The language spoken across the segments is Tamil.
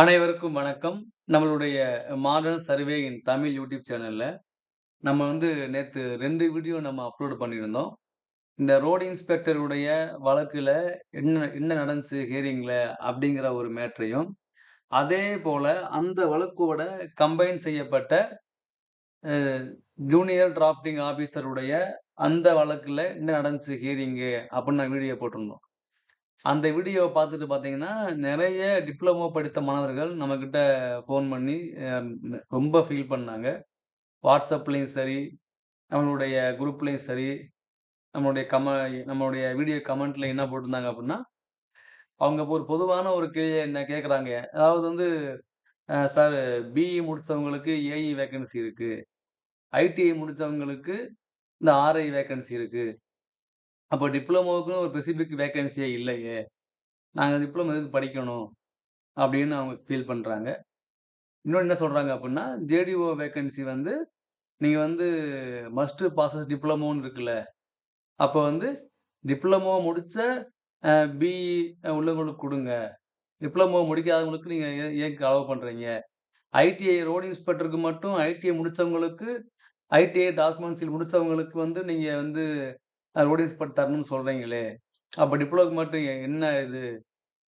அனைவருக்கும் வணக்கம். நம்மளுடைய modern survey in Tamil YouTube சேனலில் நம்ம வந்து நேற்று ரெண்டு வீடியோ நம்ம அப்லோட் பண்ணியிருந்தோம். இந்த ரோட் இன்ஸ்பெக்டருடைய வழக்கில் என்ன என்ன நடந்துச்சு ஹியரிங்கில் அப்படிங்கிற ஒரு மேட்டரையும், அதே போல் அந்த வழக்கோட கம்பைன் செய்யப்பட்ட ஜூனியர் டிராஃப்டிங் ஆஃபீஸருடைய அந்த வழக்கில் என்ன நடந்துச்சு ஹியரிங்கு அப்படின்னு நான் வீடியோ போட்டிருந்தோம். அந்த வீடியோவை பார்த்துட்டு பார்த்தீங்கன்னா, நெறைய டிப்ளமோ படித்த மாணவர்கள் நம்மகிட்ட ஃபோன் பண்ணி அ ரொம்ப ஃபீல் பண்ணாங்க. WhatsAppலயும் சரி, நம்மளுடைய குரூப்லயும் சரி, நம்மளுடைய கம நம்மளுடைய வீடியோ கமெண்ட்ல என்ன போட்டிருந்தாங்க அப்படின்னா, அவங்க ஒரு பொதுவான ஒரு கேள்வி என்ன கேட்குறாங்க. அதாவது வந்து அ சார் பிஇ முடிச்சவங்களுக்கு ஏஇ வேக்கன்சி இருக்கு. ஐடிஐ முடிச்சவங்களுக்கு இந்த ஆர்ஐ வேக்கன்சி இருக்கு. அப்போ டிப்ளமோவுக்குன்னு ஒரு ஸ்பெசிஃபிக் வேக்கன்சியே இல்லையே. நாங்கள் டிப்ளமோ எதுக்கு படிக்கணும்? அப்படின்னு அவங்க ஃபீல் பண்ணுறாங்க இன்னொன்று என்ன சொல்கிறாங்க அப்படின்னா, ஜேடிஓ வேக்கன்சி வந்து நீங்கள் வந்து மஸ்ட் பாசஸ் டிப்ளமோன்னு இருக்குல்ல. அப்போ வந்து டிப்ளமோ முடித்த பி உள்ளவங்களுக்கு கொடுங்க டிப்ளமோ முடிக்காதவங்களுக்கு நீங்கள் ஏன் அலோவ் பண்ணுறீங்க ஐடிஐ ரோடு இன்ஸ்பெக்டருக்கு மட்டும் ஐடிஐ முடித்தவங்களுக்கு ஐடிஐ டாஸ்மான்சில் முடித்தவங்களுக்கு வந்து நீங்கள் வந்து நோட்டீஸ் ரோட் தரணும்னு சொல்கிறீங்களே அப்போ டிப்ளோக்கு மட்டும் என்ன இது?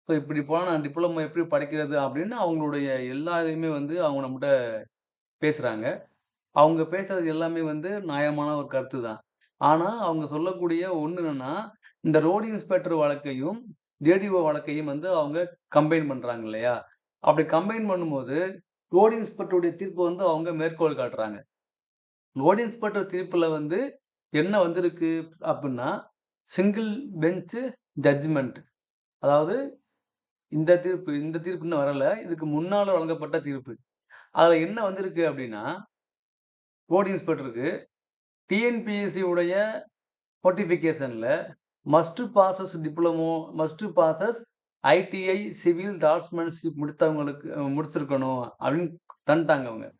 இப்ப இப்படி போனால் நான் டிப்ளமோ எப்படி படிக்கிறது? அப்படின்னு அவங்களுடைய எல்லா இதையுமே வந்து அவங்க நம்மகிட்ட பேசுகிறாங்க அவங்க பேசுறது எல்லாமே வந்து நியாயமான ஒரு கருத்து தான். ஆனால் அவங்க சொல்லக்கூடிய ஒன்று என்னன்னா, இந்த ரோடு இன்ஸ்பெக்டர் வழக்கையும், ஜேடிஓ வழக்கையும் வந்து அவங்க கம்பைன் பண்ணுறாங்க இல்லையா? அப்படி கம்பைன் பண்ணும்போது, ரோட் இன்ஸ்பெக்டருடைய தீர்ப்பு வந்து அவங்க மேற்கோள் காட்டுறாங்க. ரோட் இன்ஸ்பெக்டர் தீர்ப்பில் வந்து என்ன வந்திருக்கு அப்படின்னா, சிங்கிள் பெஞ்சு ஜட்ஜ்மெண்ட் அதாவது இந்த தீர்ப்பு இந்த தீர்ப்பு இன்னும் வரல. இதுக்கு முன்னால் வழங்கப்பட்ட தீர்ப்பு. அதில் என்ன வந்திருக்கு அப்படின்னா, போர்டு இன்ஸ்பெக்டருக்கு டிஎன்பிஎஸ்சி உடைய நோட்டிஃபிகேஷன்ல must passes diploma, must passes ITI civil draughtsmanship முடித்தவங்களுக்கு முடிச்சிருக்கணும் அப்படின்னு தந்துட்டாங்க அவங்க.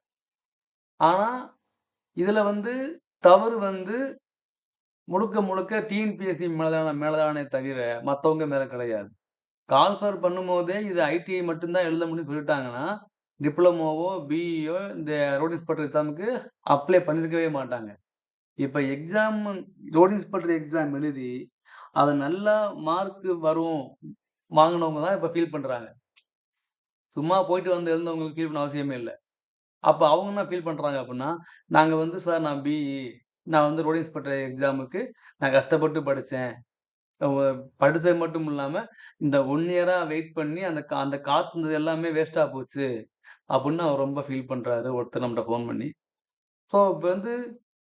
ஆனால் இதில் வந்து தவறு வந்து முழுக்க முழுக்க டிஎன்பிஎஸ்சி மேல தான் தவிர, மற்றவங்க மேலே கிடையாது. கால்ஃபர் பண்ணும்போதே இது ஐடிஐ மட்டும்தான் எழுத முடியும்னு சொல்லிட்டாங்கன்னா, டிப்ளமோவோ, பிஇயோ இந்த ரோட் இன்ஸ்பெக்டர் எக்ஸாமுக்கு அப்ளை பண்ணியிருக்கவே மாட்டாங்க. இப்போ எக்ஸாம் ரோட் இன்ஸ்பெக்டர் எக்ஸாம் எழுதி, அதை நல்லா மார்க் வரும் வாங்கினவங்க தான் இப்போ ஃபீல் பண்ணுறாங்க சும்மா போயிட்டு வந்து எழுந்தவங்களுக்கு ஃபீல் பண்ண அவசியமே இல்லை அப்போ அவங்க என்ன ஃபீல் பண்ணுறாங்க அப்படின்னா, நாங்கள் வந்து சார் நான் பிஇ நான் வந்து ரோட் இன்ஸ்பெக்டர் எக்ஸாமுக்கு நான் கஷ்டப்பட்டு படித்தேன் படித்தது மட்டும் இல்லாமல் இந்த ஒன் இயராக வெயிட் பண்ணி அந்த கா அந்த காத்திருந்தது எல்லாமே வேஸ்ட்டாக போச்சு. அப்படின்னு அவர் ரொம்ப ஃபீல் பண்ணுறாரு ஒருத்தர் நம்மகிட்ட ஃபோன் பண்ணி. ஸோ, இப்போ வந்து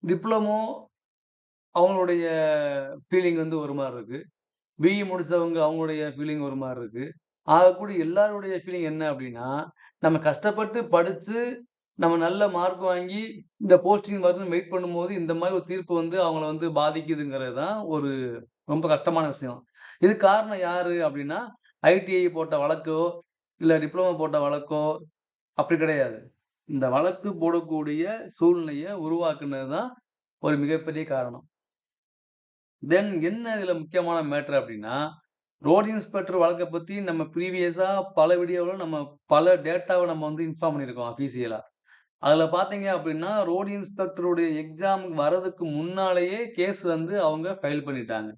டிப்ளமோ அவங்களுடைய ஃபீலிங் வந்து ஒரு மாதிரி இருக்குது பிஇ முடித்தவங்க அவங்களுடைய ஃபீலிங் ஒரு மாதிரி இருக்குது ஆகக்கூடிய எல்லாருடைய ஃபீலிங் என்ன அப்படின்னா, நம்ம கஷ்டப்பட்டு படித்து நம்ம நல்ல மார்க் வாங்கி இந்த போஸ்டிங் வருதுன்னு வெயிட் பண்ணும்போது, இந்த மாதிரி ஒரு தீர்ப்பு வந்து அவங்கள வந்து பாதிக்குதுங்கிறது தான் ஒரு ரொம்ப கஷ்டமான விஷயம். இது காரணம் யாரு அப்படின்னா, ஐடிஐ போட்ட வழக்கோ, இல்லை டிப்ளமோ போட்ட வழக்கோ அப்படி கிடையாது. இந்த வழக்கு போடக்கூடிய சூழ்நிலையை உருவாக்குனது தான் ஒரு மிகப்பெரிய காரணம். தென் என்ன இதில் முக்கியமான மேட்ரு அப்படின்னா, ரோடு இன்ஸ்பெக்டர் வழக்கை பற்றி நம்ம ப்ரீவியஸாக பல வீடியோவில் நம்ம பல டேட்டாவை நம்ம வந்து இன்ஃபார்ம் பண்ணியிருக்கோம் அஃபீஷியலாக அதில் பார்த்தீங்க அப்படின்னா, ரோட் இன்ஸ்பெக்டருடைய எக்ஸாம் வரதுக்கு முன்னாலேயே கேஸ் வந்து அவங்க ஃபைல் பண்ணிட்டாங்க.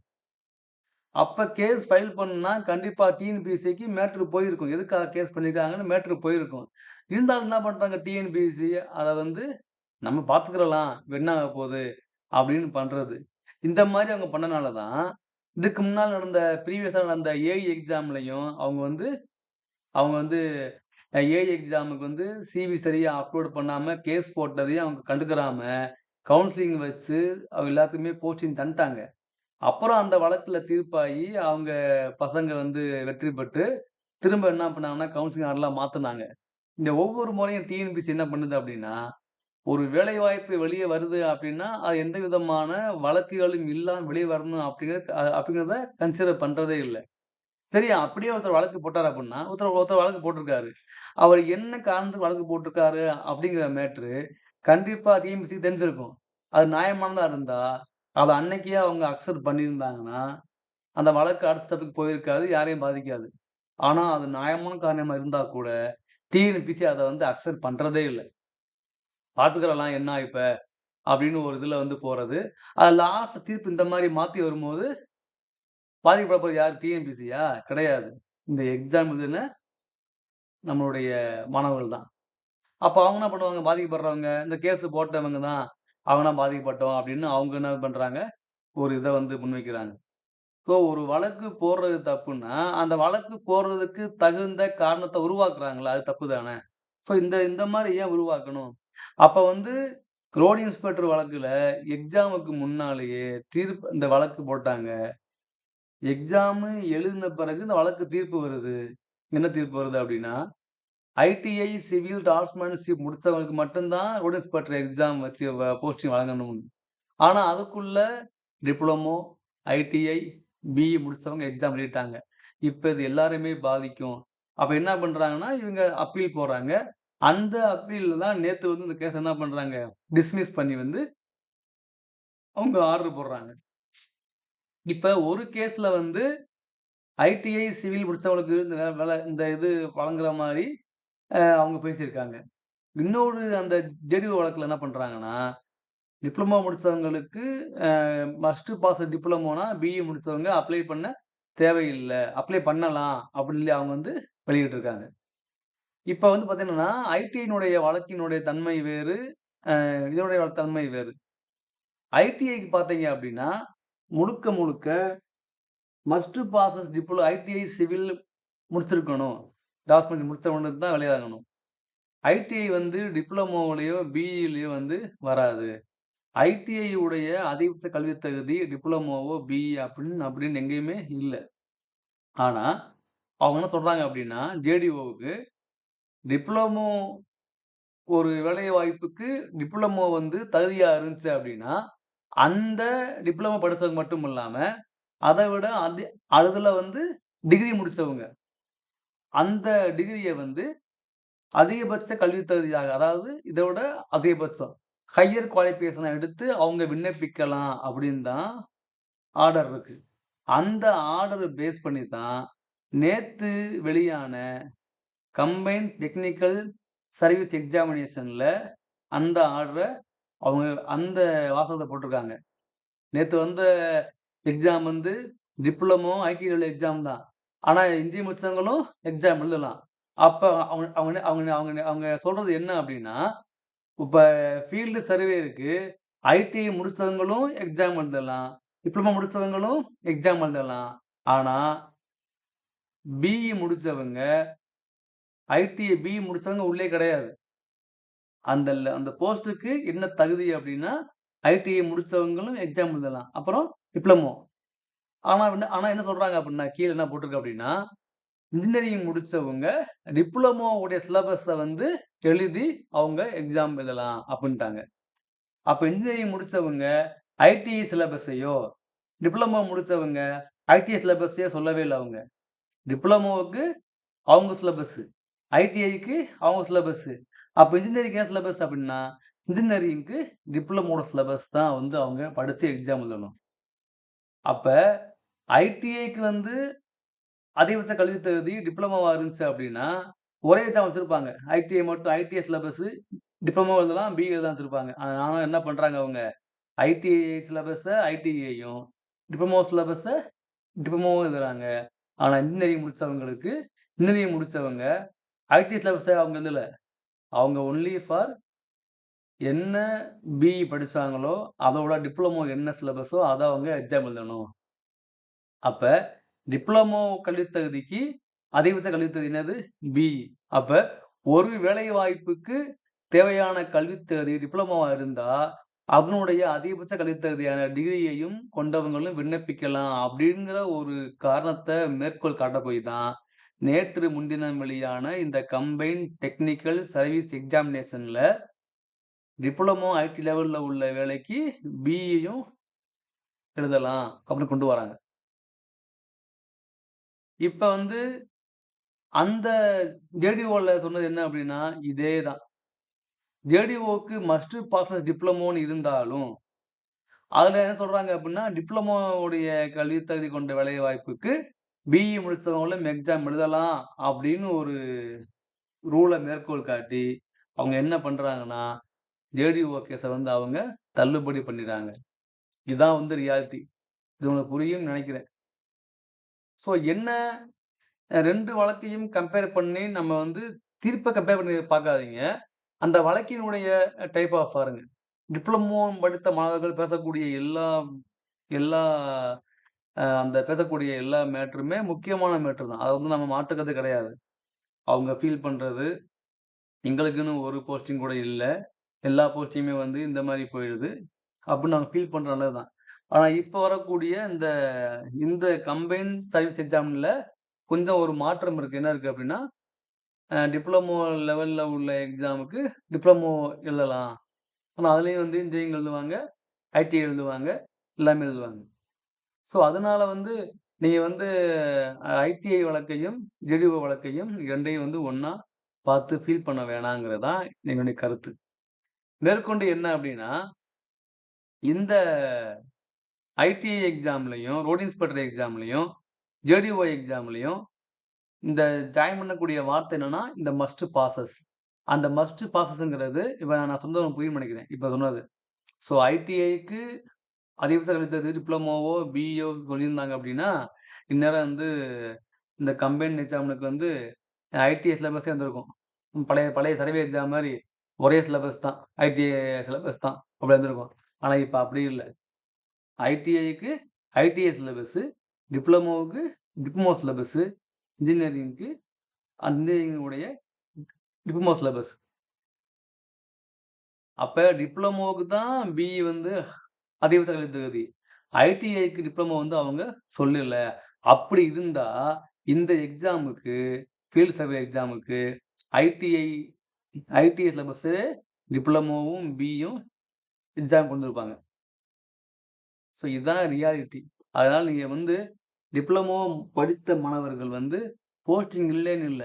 அப்போ கேஸ் ஃபைல் பண்ணுனா, கண்டிப்பாக டிஎன்பிஎஸ்சிக்கு மேட்ரு போயிருக்கும். எதுக்காக கேஸ் பண்ணியிருக்காங்கன்னு மேட்ரு போயிருக்கும். இருந்தாலும் என்ன பண்ணுறாங்க டிஎன்பிஎஸ்சி அதை வந்து நம்ம பார்த்துக்கிறலாம். என்ன போகுது அப்படின்னு பண்ணுறது இந்த மாதிரி அவங்க பண்ணனால தான், இதுக்கு முன்னால் நடந்த ப்ரீவியஸாக நடந்த ஏஇ எக்ஸாம்லையும் அவங்க வந்து அவங்க வந்து ஏஐ எக்ஸாமுக்கு வந்து சிவி சரியாக அப்லோட் பண்ணாமல் கேஸ் போட்டதையும் அவங்க கண்டுக்கிறாமல் கவுன்சிலிங் வச்சு அவங்க எல்லாத்துக்குமே போஸ்டிங் தந்துட்டாங்க. அப்புறம் அந்த வழக்கில் தீர்ப்பாகி அவங்க பசங்க வந்து வெற்றி பெற்று, திரும்ப என்ன பண்ணாங்கன்னா, கவுன்சிலிங் ஆர்டர்லாம் மாற்றினாங்க இந்த ஒவ்வொரு முறையும் டிஎன்பிசி என்ன பண்ணுது அப்படின்னா, ஒரு வேலை வாய்ப்பு வெளியே வருது அப்படின்னா, அது எந்த விதமான வழக்குகளும் இல்லாமல் வெளியே வரணும் அப்படிங்கிறது அப்படிங்கிறத கன்சிடர் பண்ணுறதே இல்லை தெரியும் அப்படியே ஒருத்தர் வழக்கு போட்டார் அப்படின்னா, ஒருத்தர் ஒருத்தர் வழக்கு போட்டிருக்காரு. அவர் என்ன காரணத்துக்கு வழக்கு போட்டிருக்காரு அப்படிங்கிற மேட்ரு கண்டிப்பா டிஎம்சிக்கு தெரிஞ்சிருக்கும். அது நியாயமானதா இருந்தா, அதை அன்னைக்கே அவங்க அக்செப்ட் பண்ணியிருந்தாங்கன்னா, அந்த வழக்கு அடுத்த ஸ்டெப்புக்கு போயிருக்காது. யாரையும் பாதிக்காது. ஆனா, அது நியாயமான காரணமா இருந்தா கூட, டிஎன்பிசி அதை வந்து அக்செப்ட் பண்றதே இல்லை பார்த்துக்கிறலாம் என்ன இப்ப, அப்படின்னு ஒரு இதுல வந்து போறது. அது லாஸ்ட் தீர்ப்பு இந்த மாதிரி மாத்தி வரும்போது பாதிக்கப்பட போறது யார்? டிஎன்பிஎஸ்சியா? கிடையாது. இந்த எக்ஸாம் எழுதின நம்மளுடைய மாணவர்கள் தான். அப்ப அவங்க என்ன பண்ணுவாங்க? பாதிக்கப்படுறவங்க, இந்த கேஸ் போட்டவங்க தான், அவங்க தான் பாதிக்கப்பட்டோம் அப்படின்னு அவங்க என்ன பண்றாங்க? ஒரு இதை வந்து முன்வைக்கிறாங்க. ஸோ ஒரு வழக்கு போடுறது தப்புன்னா, அந்த வழக்கு போடுறதுக்கு தகுந்த காரணத்தை உருவாக்குறாங்களா அது தப்பு தானே! ஸோ இந்த இந்த மாதிரி ஏன் உருவாக்கணும்? அப்ப வந்து ரோடு இன்ஸ்பெக்டர் வழக்குல எக்ஸாமுக்கு முன்னாலேயே தீர்ப்பு இந்த வழக்கு போட்டாங்க. எக்ஸாமு எழுதின பிறகு இந்த வழக்கு தீர்ப்பு வருது. என்ன தீர்ப்பு வருது அப்படின்னா ஐடிஐ சிவில் டாஸ்மேன்ஷிப் முடித்தவங்களுக்கு மட்டும் தான் இன்ஸ்பெக்டர் எக்ஸாம் வச்சு போஸ்டிங் வழங்கணும். ஆனால் அதுக்குள்ள டிப்ளமோ, ஐடிஐ, பிஇ முடித்தவங்க எக்ஸாம் எழுதிட்டாங்க. இப்போ இது எல்லாருமே பாதிக்கும். அப்போ என்ன பண்ணுறாங்கன்னா இவங்க அப்பீல் போடுறாங்க. அந்த அப்பீலில் தான் நேற்று வந்து இந்த கேஸ் என்ன பண்ணுறாங்க டிஸ்மிஸ் பண்ணி வந்து அவங்க ஆர்டர் போடுறாங்க. இப்போ ஒரு கேஸில் வந்து ஐடிஐ, சிவில் முடித்தவங்களுக்கு இந்த வேலை இந்த இது வழங்குற மாதிரி அவங்க பேசியிருக்காங்க. இன்னொரு அந்த ஜெடிஓ வழக்கில் என்ன பண்ணுறாங்கன்னா டிப்ளமோ முடித்தவங்களுக்கு மஸ்ட்டு பாஸ் டிப்ளமோனா பிஇ முடித்தவங்க அப்ளை பண்ண தேவையில்லை அப்ளை பண்ணலாம் அப்படின்னு சொல்லி அவங்க வந்து வெளியிட்டிருக்காங்க. இப்போ வந்து பார்த்தீங்கன்னா, ஐடிஐனுடைய வழக்கினுடைய தன்மை வேறு, இதனுடைய தன்மை வேறு. ஐடிஐக்கு பார்த்தீங்க அப்படின்னா முழுக்க முழுக்க must pass diploma ITI civil முடிச்சிருக்கணும். டிராஃப்ட்மேன் முடிச்சவனுக்கு தான் வெளியாகணும் ஐடிஐ வந்து டிப்ளமோவிலையோ பிஇலையோ வந்து வராது. ஐடிஐ உடைய அதிகபட்ச கல்வித் தகுதி டிப்ளமோவோ, பிஇ அப்படின்னு அப்படின்னு எங்கேயுமே இல்லை ஆனால் அவங்க என்ன சொல்கிறாங்க அப்படின்னா ஜேடிஓவுக்கு டிப்ளமோ ஒரு வேலை வாய்ப்புக்கு டிப்ளமோ வந்து தகுதியாக இருந்துச்சு அப்படின்னா அந்த டிப்ளமோ படித்தவங்க மட்டும் இல்லாமல் அதை விட அது அதில் வந்து டிகிரி முடிச்சவங்க. அந்த டிகிரியை வந்து அதிகபட்ச கல்வி தகுதியாக, அதாவது இதை விட அதிகபட்சம். ஹையர் குவாலிஃபிகேஷனை எடுத்து அவங்க விண்ணப்பிக்கலாம் அப்படின்னு தான் ஆர்டர் இருக்கு. அந்த ஆர்டர் பேஸ் பண்ணி தான் நேற்று வெளியான கம்பைன் டெக்னிக்கல் சர்வீஸ் எக்ஸாமினேஷனில் அந்த ஆர்டரை அவங்க அந்த வாசகத்தை போட்டிருக்காங்க. நேற்று வந்த எக்ஸாம் வந்து டிப்ளமோ, ஐக்கிய உள்ள எக்ஸாம் தான். ஆனால் இந்திய முடிச்சவங்களும் எக்ஸாம் எழுதலாம். அப்போ அவங்க அவங்க அவங்க அவங்க அவங்க சொல்கிறது என்ன அப்படின்னா இப்போ ஃபீல்டு சர்வே இருக்குது ஐடிஐ முடித்தவங்களும் எக்ஸாம் எழுதலாம். டிப்ளமோ முடித்தவங்களும் எக்ஸாம் எழுதலாம். ஆனால் பிஇ முடித்தவங்க ஐடிஐ பிஇ முடித்தவங்க உள்ளே கிடையாது. அந்த அந்த போஸ்ட்டுக்கு என்ன தகுதி அப்படின்னா ஐடிஐ முடித்தவங்களும் எக்ஸாம் எழுதலாம். அப்புறம் டிப்ளமோ. ஆனால் ஆனால் என்ன சொல்கிறாங்க அப்படின்னா கீழே என்ன போட்டிருக்கு அப்படின்னா இன்ஜினியரிங் முடிச்சவங்க டிப்ளமோவுடைய சிலபஸை வந்து எழுதி அவங்க எக்ஸாம் எழுதலாம் அப்படின்ட்டாங்க அப்போ இன்ஜினியரிங் முடித்தவங்க ஐடிஐ சிலபஸையோ, டிப்ளமோ முடித்தவங்க ஐடிஐ சிலபஸையோ சொல்லவே இல்லை அவங்க. டிப்ளமோவுக்கு அவங்க சிலபஸ். ஐடிஐக்கு அவங்க சிலபஸ். அப்போ இன்ஜினியரிங் என்ன சிலபஸ் அப்படின்னா இன்ஜினியரிங்க்கு டிப்ளமோட சிலபஸ் தான் வந்து அவங்க படித்து எக்ஸாம் எழுதணும். அப்போ ஐடிஐக்கு வந்து அதிகபட்ச கல்வித் தகுதி டிப்ளமாவாக இருந்துச்சு அப்படின்னா ஒரே தான் வச்சுருப்பாங்க ஐடிஐ மட்டும் ஐடிஐ சிலபஸ் டிப்ளமோ எழுதலாம், பிஏ தான் வச்சுருப்பாங்க ஆனால் என்ன பண்ணுறாங்க அவங்க, ஐடிஐ சிலபஸை ஐடிஐயும், டிப்ளமோ சிலபஸை டிப்ளமோவும் எழுதுறாங்க. ஆனால் இன்ஜினியரிங் முடித்தவங்களுக்கு இன்ஜினியரிங் முடித்தவங்க ஐடிஐ சிலபஸை அவங்க எழுதலை அவங்க ஒன்லி ஃபார் என்ன பிஇ படித்தாங்களோ அதோட டிப்ளமோ என்ன சிலபஸோ அதை அவங்க எக்ஸாம் எழுதணும். அப்போ டிப்ளமோ கல்வித்தகுதிக்கு அதிகபட்ச கல்வித்தகுதி என்னது? பிஇ. அப்போ ஒரு வேலை வாய்ப்புக்கு தேவையான கல்வித்தகுதி டிப்ளமோவாக இருந்தால் அதனுடைய அதிகபட்ச கல்வித்தகுதியான டிகிரியையும் கொண்டவங்களும் விண்ணப்பிக்கலாம் அப்படிங்கிற ஒரு காரணத்தை மேற்கோள் காட்ட போய் தான், நேற்று முன்தினம் வெளியான இந்த கம்பைன் டெக்னிக்கல் சர்வீஸ் எக்ஸாமினேஷனில் டிப்ளமோ, ஐடி லெவலில் உள்ள வேலைக்கு பிஇயும் எழுதலாம் அப்படின்னு கொண்டு வராங்க. இப்போ வந்து அந்த ஜேடிஓவில் சொன்னது என்ன அப்படின்னா இதே தான். ஜேடிஓக்கு மஸ்ட் பாஸ் டிப்ளமோன்னு இருந்தாலும், அதில் என்ன சொல்கிறாங்க அப்படின்னா டிப்ளமோவுடைய உடைய தகுதி கொண்ட வேலைவாய்ப்புக்கு பிஇ முடிச்சவங்களும் எக்ஸாம் எழுதலாம் அப்படின்னு ஒரு ரூலை மேற்கோள் காட்டி அவங்க என்ன பண்றாங்கன்னா, ஜேடிஓ கேஸை வந்து அவங்க தள்ளுபடி பண்ணிடுறாங்க இதுதான் வந்து ரியாலிட்டி. இது உங்களுக்கு புரியும்னு நினைக்கிறேன் ஸோ என்ன ரெண்டு வழக்கையும் கம்பேர் பண்ணி நம்ம வந்து தீர்ப்பை கம்பேர் பண்ணி பார்க்காதீங்க. அந்த வழக்கினுடைய டைப் ஆஃப் பாருங்க. டிப்ளமோ படித்த மாணவர்கள் பேசக்கூடிய எல்லா எல்லா அந்த பேசக்கூடிய எல்லா மேட்டருமே முக்கியமான மேட்ரு தான். அதை வந்து நம்ம மாற்றுக்கிறது கிடையாது. அவங்க ஃபீல் பண்ணுறது எங்களுக்குன்னு ஒரு போஸ்டிங் கூட இல்லை எல்லா போஸ்டிங்குமே வந்து இந்த மாதிரி போயிடுது. அப்படின்னு நாங்கள் ஃபீல் பண்றது தான். ஆனால் இப்போ வரக்கூடிய இந்த இந்த கம்பைன் சர்வீஸ் எக்ஸாமில் கொஞ்சம் ஒரு மாற்றம் இருக்குது என்ன இருக்குது அப்படின்னா, டிப்ளமோ லெவலில் உள்ள எக்ஸாமுக்கு டிப்ளமோ எழுதலாம். ஆனால் அதுலேயும் வந்து இன்ஜினியரிங் எழுதுவாங்க, ஐடிஐ எழுதுவாங்க, எல்லாமே எழுதுவாங்க. ஸோ அதனால வந்து நீங்கள் வந்து ஐடிஐ வழக்கையும், ஜேடிஓ வழக்கையும் ரெண்டையும் வந்து ஒன்றா பார்த்து ஃபீல் பண்ண வேணாங்கிறது தான் என்னுடைய கருத்து. மேற்கொண்டு என்ன அப்படின்னா இந்த ஐடிஐ எக்ஸாம்லையும் ரோட் இன்ஸ்பெக்டர் எக்ஸாம்லையும் ஜேடிஓ எக்ஸாம்லையும் இந்த ஜாயின் பண்ணக்கூடிய வார்த்தை என்னன்னா, இந்த மஸ்ட் பாசஸ் அந்த மஸ்ட் பாசஸ்ங்கிறது இப்போ நான் சொந்த உங்களுக்கு நினைக்கிறேன் இப்போ சொன்னது. ஸோ ஐடிஐக்கு அதிகபட்ச கழித்தது டிப்ளமோவோ, பிஇஓ சொல்லியிருந்தாங்க அப்படின்னா, இந்நேரம் வந்து இந்த கம்பைன் எக்ஸாமுக்கு வந்து ஐடிஐ சிலபஸே வந்திருக்கும். பழைய பழைய சர்வே எக்ஸாம் மாதிரி ஒரே சிலபஸ் தான். ஐடிஐ சிலபஸ் தான். அப்படி வந்திருக்கும். ஆனால் இப்போ அப்படி இல்லை ஐடிஐக்கு ஐடிஐ சிலபஸ்ஸு டிப்ளமோவுக்கு டிப்ளமோ சிலபஸ்ஸு இன்ஜினியரிங்க்கு இன்ஜினியரிங்குடைய டிப்ளமோ சிலபஸ். அப்போ டிப்ளமோவுக்கு தான் பிஇ வந்து அதிகபட்ச சகல தகுதி. ஐடிஐக்கு டிப்ளமோ வந்து அவங்க சொல்லல. அப்படி இருந்தா இந்த எக்ஸாமுக்கு ஃபீல்ட் சர்வே எக்ஸாமுக்கு ஐடிஐ ஐடிஐ சிலபஸ் டிப்ளமோவும், பியும் எக்ஸாம் கொண்டு ஸோ இதுதான் ரியாலிட்டி. அதனால நீங்க வந்து டிப்ளமோ படித்த மாணவர்கள் வந்து போஸ்டிங் இல்லைன்னு இல்ல.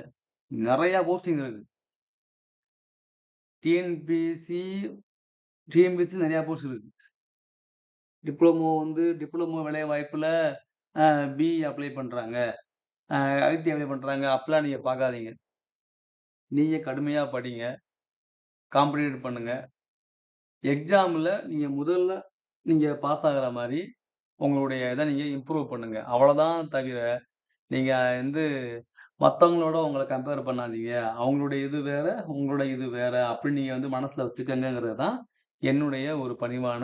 நிறையா போஸ்டிங் இருக்கு. டிஎன்பிஎஸ்சி டிஎன்பிஎஸ்சி நிறையா போஸ்ட் இருக்கு. டிப்ளமோ வந்து டிப்ளமோ வேலைவாய்ப்புல வாய்ப்பில் பிஇ அப்ளை பண்ணுறாங்க ஐடி அப்ளை பண்ணுறாங்க அப்படிலாம் நீங்கள் பார்க்காதீங்க. நீங்கள் கடுமையாக படிங்க. காம்படிட் பண்ணுங்கள் எக்ஸாமில் நீங்கள் முதல்ல நீங்கள் பாஸ் ஆகிற மாதிரி உங்களுடைய இதை நீங்கள் இம்ப்ரூவ் பண்ணுங்கள் அவ்வளோதான் தவிர, நீங்கள் வந்து மற்றவங்களோட உங்களை கம்பேர் பண்ணாதீங்க. அவங்களுடைய இது வேற, உங்களுடைய இது வேற அப்படின்னு நீங்கள் வந்து மனசில் வச்சுக்கங்கங்கிறது தான் என்னுடைய ஒரு பணிவான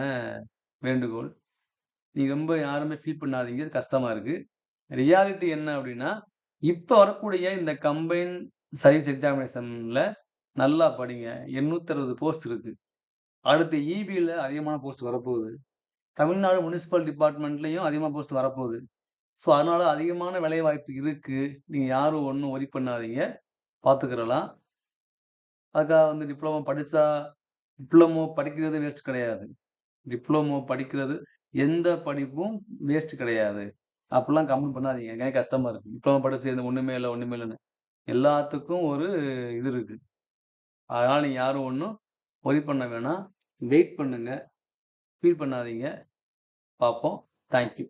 வேண்டுகோள். நீங்கள் ரொம்ப யாருமே ஃபீல் பண்ணாதீங்க. கஷ்டமா இருக்கு. ரியாலிட்டி என்ன அப்படின்னா, இப்ப வரக்கூடிய இந்த கம்பைன் சர்வீஸ் எக்ஸாமினேஷன்ல நல்லா படிங்க. 860 போஸ்ட் இருக்கு. அடுத்து இபியில் அதிகமான போஸ்ட் வரப்போகுது. தமிழ்நாடு முனிசிபல் டிபார்ட்மெண்ட்லேயும் அதிகமான போஸ்ட் வரப்போகுது. ஸோ அதனால அதிகமான வேலைவாய்ப்பு இருக்கு. நீங்க யாரும் ஒண்ணும் ஒரி பண்ணாதீங்க. பார்த்துக்கிறலாம் அதுக்காக வந்து டிப்ளமோ படிச்சா டிப்ளமோ படிக்கிறது வேஸ்ட் கிடையாது. டிப்ளமோ படிக்கிறது எந்த படிப்பும் வேஸ்ட் கிடையாது. அப்படிலாம் கமெண்ட் பண்ணாதீங்க. எங்கே கஷ்டமா இருக்கு. டிப்ளமோ படிச்சு எதுவும் ஒண்ணுமே இல்லை ஒண்ணுமே இல்லைன்னு எல்லாத்துக்கும் ஒரு இது இருக்கு. அதனால நீங்க யாரும் ஒண்ணும் ஒரி பண்ண வேணாம். வெயிட் பண்ணுங்க. ஃபீல் பண்ணாதீங்க. பார்ப்போம். Thank you.